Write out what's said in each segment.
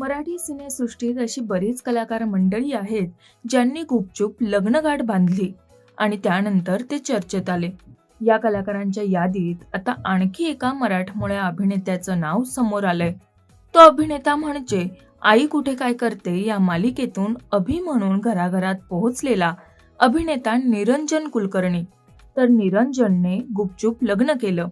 मराठी सिनेसृष्टीत अशी बरीच कलाकार मंडळी आहेत ज्यांनी गुपचूप लग्नगाठ बांधली आणि त्यानंतर ते चर्चेत आले. या कलाकारांच्या यादीत आता आणखी एका मराठमोळ्या अभिनेत्याचं नाव समोर आलंय. तो अभिनेता म्हणजे आई कुठे काय करते या मालिकेतून अभि म्हणून घराघरात पोहोचलेला अभिनेता निरंजन कुलकर्णी. तर निरंजनने गुपचूप लग्न केलं.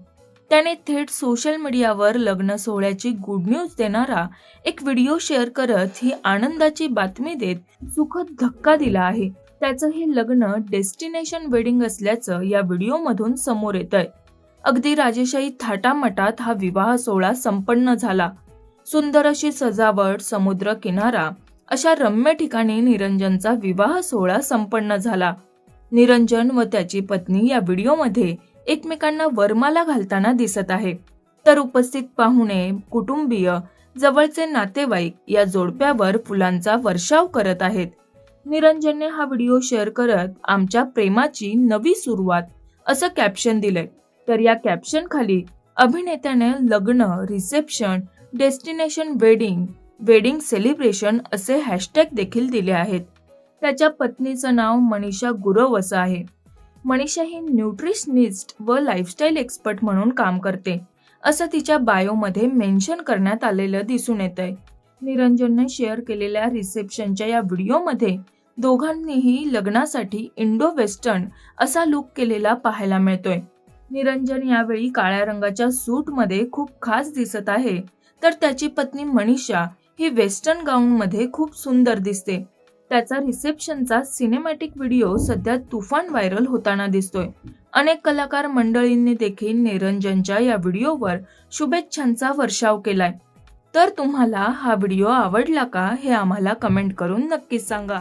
त्याने थेट सोशल मीडियावर लग्न सोहळ्याची गुड न्यूज देणारा एक व्हिडिओ शेअर करत ही आनंदाची बातमी देत सुखद धक्का दिला आहे. त्याचं हे लग्न डेस्टिनेशन वेडिंग असल्याचं या व्हिडिओमधून समोर येत आहे अगदी राजेशाही थाटामाटात हा विवाह सोहळा संपन्न झाला. सुंदर अशी सजावट समुद्र किनारा अशा रम्य ठिकाणी निरंजनचा विवाह सोहळा संपन्न झाला. निरंजन व त्याची पत्नी या व्हिडिओमध्ये एकमेकांना वरमाला घालताना दिसत आहे. तर उपस्थित पाहुणे कुटुंबीय जवळचे नातेवाईक या जोडप्यावर फुलांचा वर्षाव करत आहेत. निरंजनने हा व्हिडिओ शेअर करत आमच्या प्रेमाची नवी सुरुवात असं कॅप्शन दिलंय. तर या कॅप्शन खाली अभिनेत्याने लग्न reception destination wedding wedding celebration असे हॅशटॅग देखील दिले आहेत. त्याच्या पत्नीचं नाव मनीषा गुरव असं आहे. मनीषा ही न्यूट्रिशनिस्ट व लाईफस्टाईल एक्सपर्ट म्हणून काम करते. असं तिच्या बायोमध्ये मेन्शन करण्यात आलेलं दिसून येत आहे निरंजनने शेअर केलेल्या रिसेप्शनच्या या व्हिडिओमध्ये दोघांनीही लग्नासाठी इंडो वेस्टर्न असा लुक केलेला पाहायला मिळतोय. निरंजन यावेळी काळ्या रंगाच्या सूटमध्ये खूप खास दिसत आहे. तर त्याची पत्नी मनीषा ही वेस्टर्न गाऊनमध्ये खूप सुंदर दिसते. त्याचा रिसेप्शनचा सिनेमॅटिक व्हिडिओ सध्या तुफान व्हायरल होताना दिसतोय. अनेक कलाकार मंडळींनी देखील निरंजनच्या या व्हिडिओवर शुभेच्छांचा वर्षाव केलाय. तर तुम्हाला हा व्हिडिओ आवडला का हे आम्हाला कमेंट करून नक्कीच सांगा.